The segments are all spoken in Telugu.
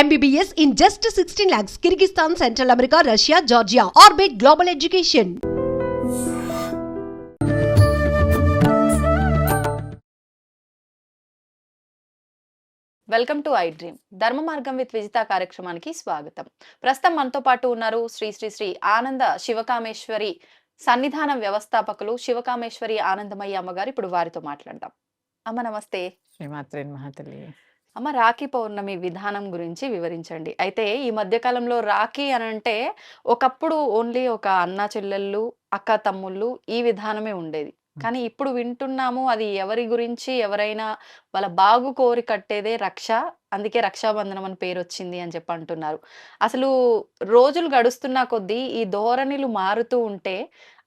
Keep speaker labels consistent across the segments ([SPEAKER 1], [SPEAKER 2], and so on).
[SPEAKER 1] MBBS in just 16 lakhs. Kyrgyzstan, Central America, Russia, Georgia. Orbit Global Education.
[SPEAKER 2] Welcome to iDream Dharma Margam with Vijitha కార్యక్రమానికి స్వాగతం ప్రస్తుతం మనతో పాటు ఉన్నారు శ్రీ శ్రీ శ్రీ ఆనంద శివకామేశ్వరి సన్నిధానం వ్యవస్థాపకులు శివకామేశ్వరి ఆనందమయ్య అమ్మగారు ఇప్పుడు వారితో మాట్లాడదాం అమ్మ నమస్తే
[SPEAKER 3] శ్రీమాత్రే మహాతల్లి
[SPEAKER 2] అమ్మ రాఖీ పౌర్ణమి విధానం గురించి వివరించండి. అయితే ఈ మధ్య కాలంలో రాఖీ అని అంటే ఒకప్పుడు ఓన్లీ ఒక అన్న చెల్లెళ్ళు అక్క తమ్ముళ్ళు ఈ విధానమే ఉండేది. కానీ ఇప్పుడు వింటున్నాము అది ఎవరి గురించి ఎవరైనా వాళ్ళ బాగు కోరి కట్టేదే రక్ష అందుకే రక్షాబంధనం అని పేరు వచ్చింది అని చెప్పి అంటున్నారు. అసలు రోజులు గడుస్తున్న కొద్దీ ఈ ధోరణిలు మారుతూ ఉంటే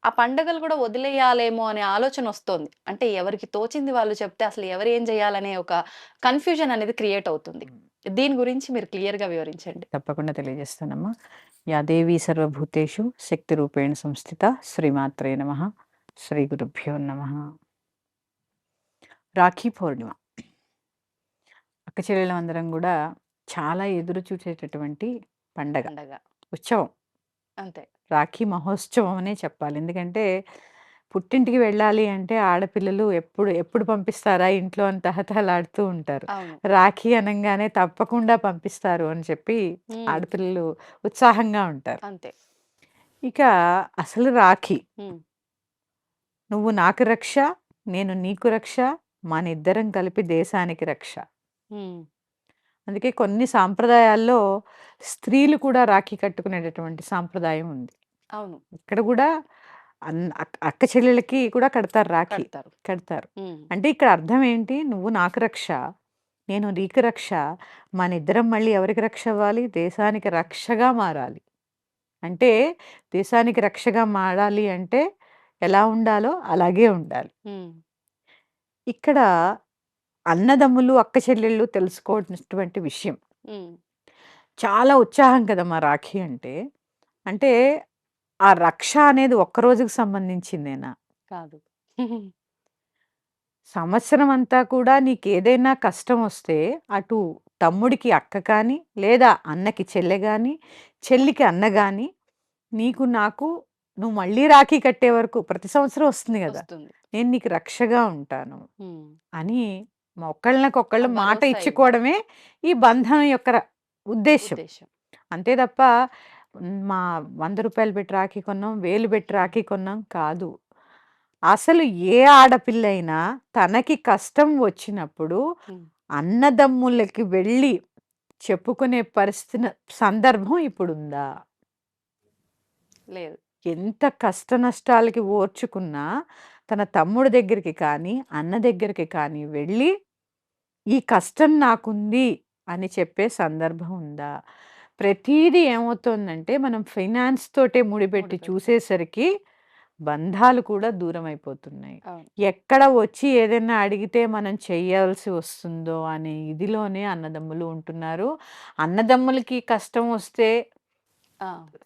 [SPEAKER 2] ఆ పండుగలు కూడా వదిలేయాలేమో అనే ఆలోచన వస్తుంది. అంటే ఎవరికి తోచింది వాళ్ళు చెప్తే అసలు ఎవరు ఏం చేయాలనే ఒక కన్ఫ్యూజన్ అనేది క్రియేట్ అవుతుంది. దీని గురించి మీరు క్లియర్గా వివరించండి.
[SPEAKER 3] తప్పకుండా తెలియజేస్తానమ్మా. యా దేవీ సర్వభూతేషు శక్తి రూపేణ సంస్థిత శ్రీమాత్రే నమ. శ్రీ గురుభ్యో నమ. రాఖీ పౌర్ణిమ. అక్క చెల్లెలందరం కూడా చాలా ఎదురు చూసేటటువంటి పండగ.
[SPEAKER 2] పండగ.
[SPEAKER 3] ఉత్సవం.
[SPEAKER 2] అంతే.
[SPEAKER 3] రాఖీ మహోత్సవం అనే చెప్పాలి. ఎందుకంటే పుట్టింటికి వెళ్ళాలి అంటే ఆడపిల్లలు ఎప్పుడు ఎప్పుడు పంపిస్తారా ఇంట్లో అని తహతహలాడుతూ ఉంటారు.
[SPEAKER 2] అవును.
[SPEAKER 3] రాఖీ అనగానే తప్పకుండా పంపిస్తారు అని చెప్పి ఆడపిల్లలు ఉత్సాహంగా ఉంటారు.
[SPEAKER 2] అంతే.
[SPEAKER 3] ఇక అసలు రాఖీ. నువ్వు నాకు రక్ష నేను నీకు రక్ష మన ఇద్దరం కలిపి దేశానికి రక్ష. అందుకే కొన్ని సాంప్రదాయాల్లో స్త్రీలు కూడా రాఖీ కట్టుకునేటటువంటి సాంప్రదాయం ఉంది.
[SPEAKER 2] అవును.
[SPEAKER 3] ఇక్కడ కూడా అక్క చెల్లెలకి కూడా కడతారు రాఖీ.
[SPEAKER 2] కడతారు.
[SPEAKER 3] అంటే ఇక్కడ అర్థం ఏంటి? నువ్వు నాకు రక్ష నేను నీకు రక్ష మన ఇద్దరం మళ్ళీ ఎవరికి రక్ష అవ్వాలి? దేశానికి రక్షగా మారాలి. అంటే దేశానికి రక్షగా మారాలి అంటే ఎలా ఉండాలో అలాగే ఉండాలి. ఇక్కడ అన్నదమ్ములు అక్క చెల్లెళ్ళు తెలుసుకోవాల్సినటువంటి విషయం. చాలా ఉత్సాహం కదమ్మా రాఖీ అంటే. అంటే ఆ రక్ష అనేది ఒక్క రోజుకి సంబంధించిందేనా?
[SPEAKER 2] కాదు.
[SPEAKER 3] సంవత్సరం అంతా కూడా నీకేదైనా కష్టం వస్తే అటు తమ్ముడికి అక్క కానీ లేదా అన్నకి చెల్లె కానీ చెల్లికి అన్న కానీ నీకు నాకు నువ్వు మళ్ళీ రాఖీ కట్టే వరకు ప్రతి సంవత్సరం వస్తుంది కదా. నేను నీకు రక్షగా ఉంటాను అని
[SPEAKER 2] ఆ
[SPEAKER 3] మాట
[SPEAKER 2] భరోసా
[SPEAKER 3] ఇచ్చుకోవడమే ఈ బంధనం యొక్క ర- ఉద్దేశం
[SPEAKER 2] ఉద్దేశం
[SPEAKER 3] అంతే తప్ప "ఉమ్, మా వంద రూపాయలు పెట్టి రాఖీ కొన్నాం వేలు పెట్టి రాఖీ కొన్నాం కాదు. అసలు ఏ ఆడపిల్ల అయినా తనకి కష్టం వచ్చినప్పుడు
[SPEAKER 2] ఉమ్,
[SPEAKER 3] అన్నదమ్ములకి వెళ్ళి చెప్పుకునే పరిస్థితి సందర్భం ఇప్పుడుందా?
[SPEAKER 2] లేదు.
[SPEAKER 3] ఎంత కష్ట నష్టాలకి ఓర్చుకున్నా తన తమ్ముడి దగ్గరికి కానీ అన్న దగ్గరికి కానీ వెళ్ళి ఈ కష్టం నాకుంది అని చెప్పే సందర్భం ఉందా? ప్రతీది ఏమవుతుందంటే మనం ఫైనాన్స్ తోటే ముడిపెట్టి. చూసేసరికి బంధాలు కూడా దూరం అయిపోతున్నాయి ఎక్కడ వచ్చి ఏదైనా అడిగితే మనం చెయ్యాల్సి వస్తుందో అనే ఇదిలోనే అన్నదమ్ములు ఉంటున్నారు. అన్నదమ్ములకి కష్టం వస్తే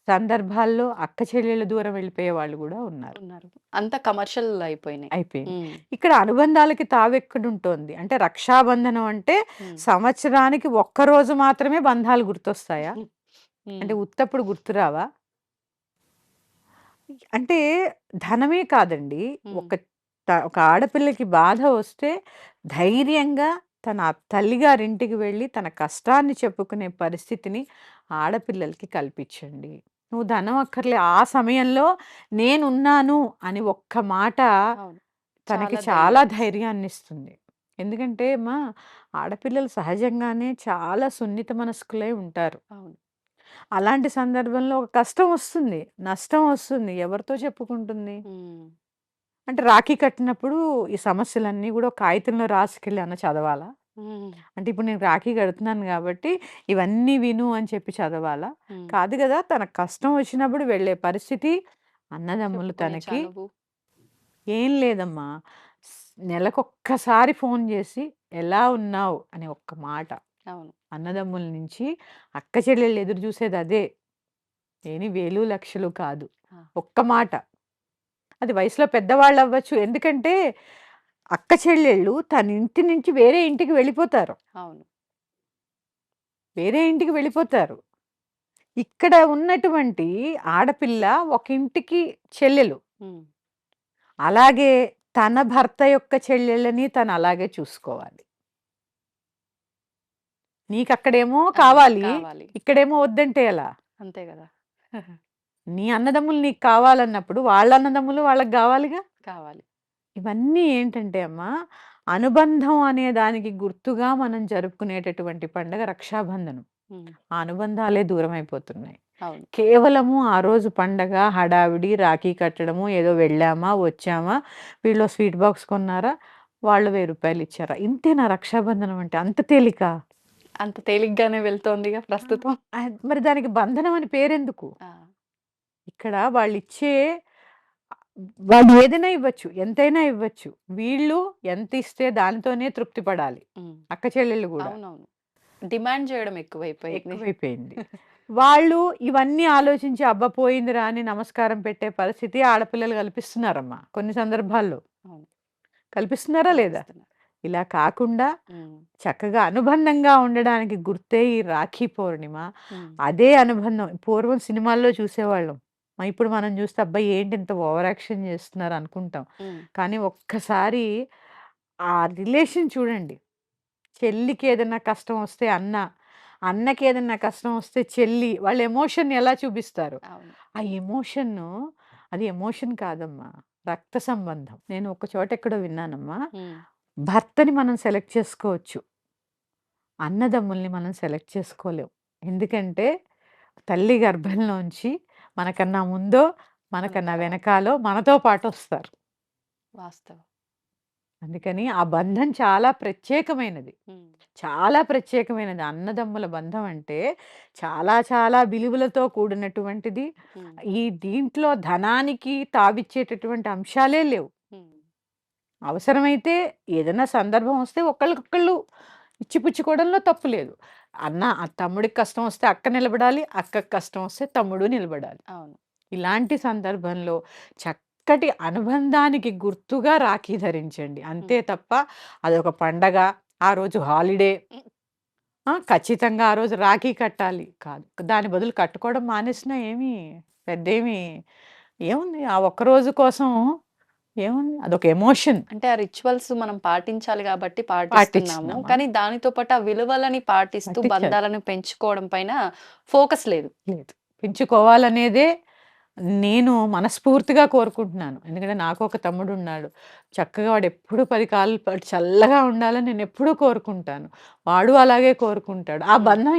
[SPEAKER 3] సందర్భాల్లో అక్క చెల్లెళ్ళ దూరం వెళ్ళిపోయే వాళ్ళు కూడా ఉన్నారు.
[SPEAKER 2] ఉన్నారు. అంత కమర్షియల్ అయిపోయినాయి.
[SPEAKER 3] అయిపోయింది. ఇక్కడ అనుబంధాలకి తావెక్కడుంటోంది? అంటే రక్షాబంధనం అంటే సంవత్సరానికి ఒక్క రోజు మాత్రమే బంధాలు గుర్తొస్తాయా? అంటే ఉత్తప్పుడు గుర్తురావా అంటే ధనమే కాదండి. ఒక ఒక ఆడపిల్లకి బాధ వస్తే ధైర్యంగా తన తల్లిగారింటికి వెళ్ళి తన కష్టాన్ని చెప్పుకునే పరిస్థితిని ఆడపిల్లలకి కల్పించండి. నువ్వు ధనం అక్కర్లే ఆ సమయంలో నేనున్నాను అని ఒక్క మాట తనకి
[SPEAKER 2] చాలా
[SPEAKER 3] చాలా
[SPEAKER 2] ధైర్యం.
[SPEAKER 3] ధైర్యాన్ని ఇస్తుంది ఎందుకంటే మా ఆడపిల్లలు సహజంగానే చాలా సున్నిత మనస్కులై ఉంటారు. అలాంటి సందర్భంలో ఒక కష్టం వస్తుంది. నష్టం వస్తుంది. ఎవరితో చెప్పుకుంటుంది? అంటే రాఖీ కట్టినప్పుడు ఈ సమస్యలన్నీ కూడా ఒక కాగితంలో రాసుకెళ్ళి అన్న చదవాలా? అంటే ఇప్పుడు నేను రాఖీ కడుతున్నాను కాబట్టి ఇవన్నీ విను అని చెప్పి చదవాలా. కాదు కదా తన కష్టం వచ్చినప్పుడు వెళ్ళే పరిస్థితి అన్నదమ్ములు తనకి ఏం లేదమ్మా. నెలకొక్కసారి ఫోన్ చేసి ఎలా ఉన్నావు? అని ఒక్క మాట. అన్నదమ్ముల నుంచి అక్క చెల్లెళ్ళు ఎదురు చూసేది అదే. ఏని వేలు లక్షలు కాదు. ఒక్క మాట. అది వయసులో పెద్దవాళ్ళు అవ్వచ్చు ఎందుకంటే అక్క చెల్లెళ్ళు తన ఇంటి నుంచి వేరే ఇంటికి వెళ్ళిపోతారు.
[SPEAKER 2] అవును.
[SPEAKER 3] వేరే ఇంటికి వెళ్ళిపోతారు. ఇక్కడ ఉన్నటువంటి ఆడపిల్ల ఒక ఇంటికి చెల్లెలు. అలాగే తన భర్త యొక్క చెల్లెళ్ళని తను అలాగే చూసుకోవాలి. నీకు అక్కడేమో కావాలి. ఇక్కడేమో వద్దంటే ఎలా?
[SPEAKER 2] అంతే కదా.
[SPEAKER 3] నీ అన్నదమ్ములు నీకు కావాలన్నప్పుడు వాళ్ళ అన్నదమ్ములు వాళ్ళకి కావాలిగా?
[SPEAKER 2] కావాలి.
[SPEAKER 3] ఇవన్నీ ఏంటంటే అమ్మా అనుబంధం అనే దానికి గుర్తుగా మనం జరుపుకునేటటువంటి పండగ రక్షాబంధనం. ఆ అనుబంధాలే దూరం అయిపోతున్నాయి కేవలము ఆ రోజు పండగ హడావిడి రాఖీ కట్టడము ఏదో వెళ్ళామా వచ్చామా వీళ్ళు స్వీట్ బాక్స్ కొన్నారా వాళ్ళు వెయ్యి రూపాయలు ఇచ్చారా? ఇంతేనా రక్షాబంధనం అంటే? అంత తేలిక?
[SPEAKER 2] అంత తేలిగ్గానే వెళ్తోందిగా ప్రస్తుతం.
[SPEAKER 3] మరి దానికి బంధనం అని పేరెందుకు? ఇక్కడ వాళ్ళు ఇచ్చే వాళ్ళు ఏదైనా ఇవ్వచ్చు ఎంతైనా ఇవ్వచ్చు. వీళ్ళు ఎంత ఇస్తే దానితోనే తృప్తి పడాలి. అక్క చెల్లెళ్ళు కూడా.
[SPEAKER 2] డిమాండ్ చేయడం ఎక్కువైపోయింది.
[SPEAKER 3] ఎక్కువైపోయింది. వాళ్ళు ఇవన్నీ ఆలోచించి అబ్బ పోయిందిరా అని నమస్కారం పెట్టే పరిస్థితి ఆడపిల్లలు కల్పిస్తున్నారమ్మా కొన్ని సందర్భాల్లో. కల్పిస్తున్నారా లేదా. ఇలా కాకుండా చక్కగా అనుబంధంగా ఉండడానికి గుర్తే ఈ రాఖీ పౌర్ణిమ. అదే అనుబంధం. పూర్వం సినిమాల్లో చూసేవాళ్ళం. ఇప్పుడు మనం చూస్తే అబ్బాయి ఏంటి ఇంత ఓవర్ యాక్షన్ చేస్తున్నారు అనుకుంటాం. కానీ ఒక్కసారి ఆ రిలేషన్ చూడండి. చెల్లికి ఏదైనా కష్టం వస్తే అన్న అన్నకి ఏదైనా కష్టం వస్తే చెల్లి వాళ్ళ ఎమోషన్ ఎలా చూపిస్తారు? ఆ ఎమోషన్ అది ఎమోషన్ కాదమ్మా రక్త సంబంధం. నేను ఒక చోట ఎక్కడో విన్నానమ్మా. భర్తని మనం సెలెక్ట్ చేసుకోవచ్చు. అన్నదమ్ముల్ని మనం సెలెక్ట్ చేసుకోలేం. ఎందుకంటే తల్లి గర్భంలోంచి మనకన్నా ముందో మనకన్నా. వెనకాలో మనతో పాటు వస్తారు
[SPEAKER 2] వాస్తవం.
[SPEAKER 3] అందుకని ఆ బంధం చాలా ప్రత్యేకమైనది. చాలా ప్రత్యేకమైనది. అన్నదమ్ముల బంధం అంటే చాలా చాలా విలువలతో కూడినటువంటిది. ఈ దీంట్లో ధనానికి తావిచ్చేటటువంటి అంశాలే లేవు. అవసరమైతే ఏదైనా సందర్భం వస్తే ఒకళ్ళకొకళ్ళు ఇచ్చిపుచ్చుకోవడంలో తప్పు లేదు. అన్న ఆ తమ్ముడికి కష్టం వస్తే అక్క నిలబడాలి అక్కకి కష్టం వస్తే తమ్ముడు నిలబడాలి.
[SPEAKER 2] అవును.
[SPEAKER 3] ఇలాంటి సందర్భంలో చక్కటి అనుబంధానికి గుర్తుగా రాఖీ ధరించండి. అంతే తప్ప అదొక పండగ ఆ రోజు హాలిడే. ఖచ్చితంగా ఆ రోజు రాఖీ కట్టాలి. కాదు దాని బదులు కట్టుకోవడం మానేసినా ఏమి? పెద్ద ఏమి ఏముంది? ఆ ఒక్క రోజు కోసం ఏముంది? అదొక ఎమోషన్.
[SPEAKER 2] అంటే ఆ రిచువల్స్ మనం పాటించాలి కాబట్టి పాటిస్తున్నాము? కానీ దానితో పాటు ఆ విలువలని పాటిస్తూ. బంధాలను పెంచుకోవడం పైన ఫోకస్ లేదు.
[SPEAKER 3] లేదు. పెంచుకోవాలనేదే నేను మనస్ఫూర్తిగా కోరుకుంటున్నాను. ఎందుకంటే నాకు ఒక తమ్ముడు ఉన్నాడు. చక్కగా వాడు ఎప్పుడు పది కాళ్ళు పాటు చల్లగా ఉండాలని నేను ఎప్పుడూ కోరుకుంటాను. వాడు అలాగే కోరుకుంటాడు. ఆ. బంధం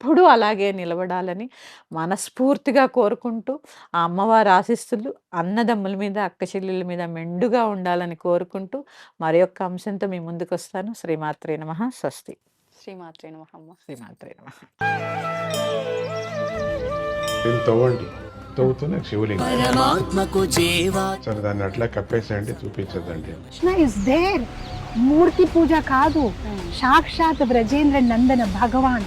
[SPEAKER 3] ఎప్పుడూ అలాగే నిలబడాలని మనస్ఫూర్తిగా కోరుకుంటూ ఆ అమ్మవారి ఆశీస్సులు అన్నదమ్ముల మీద అక్క చెల్లెల మీద మెండుగా ఉండాలని కోరుకుంటూ మరి యొక్క అంశంతో మీ ముందుకు వస్తాను శ్రీమాత్రే నమ. స్వస్తి.
[SPEAKER 2] శ్రీమాత్రే నమః
[SPEAKER 3] శ్రీమాత్రే నమ.
[SPEAKER 4] దీన్ని తవ్వండి. తవ్వుతూనే శివలింగం.
[SPEAKER 5] పరమాత్మకు జీవా.
[SPEAKER 4] సరే దాన్ని అట్లా కప్పేసేయండి చూపించదండి
[SPEAKER 6] కృష్ణ ఇస్ దేర్ మూర్తి పూజ కాదు. సాక్షాత్ బ్రజేంద్ర నందన భగవాన్.